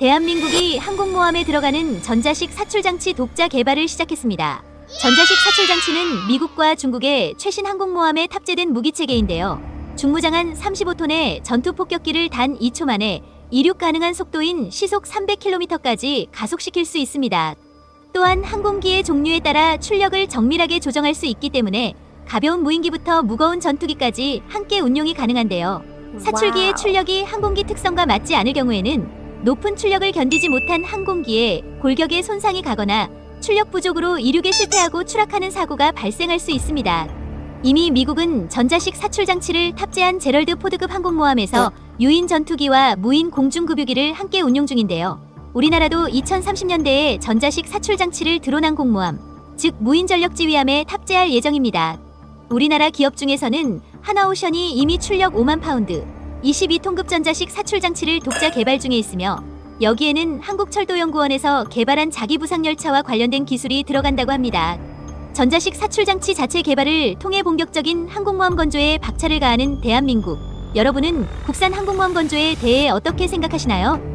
대한민국이 항공모함에 들어가는 전자식 사출장치 독자 개발을 시작했습니다. 전자식 사출장치는 미국과 중국의 최신 항공모함에 탑재된 무기체계인데요. 중무장한 35톤의 전투 폭격기를 단 2초 만에 이륙 가능한 속도인 시속 300km까지 가속시킬 수 있습니다. 또한 항공기의 종류에 따라 출력을 정밀하게 조정할 수 있기 때문에 가벼운 무인기부터 무거운 전투기까지 함께 운용이 가능한데요. 사출기의. 출력이 항공기 특성과 맞지 않을 경우에는 높은 출력을 견디지 못한 항공기에 골격에 손상이 가거나 출력 부족으로 이륙에 실패하고 추락하는 사고가 발생할 수 있습니다. 이미 미국은 전자식 사출 장치를 탑재한 제럴드 포드급 항공모함에서 유인 전투기와 무인 공중급유기를 함께 운용 중인데요. 우리나라도 2030년대에 전자식 사출 장치를 드론 항공모함, 즉 무인 전력 지휘함에 탑재할 예정입니다. 우리나라 기업 중에서는 하나오션이 이미 출력 5만 파운드, 22톤급 전자식 사출 장치를 독자 개발 중에 있으며 여기에는 한국철도연구원에서 개발한 자기 부상 열차와 관련된 기술이 들어간다고 합니다. 전자식 사출 장치 자체 개발을 통해 본격적인 항공모함 건조에 박차를 가하는 대한민국. 여러분은 국산 항공모함 건조에 대해 어떻게 생각하시나요?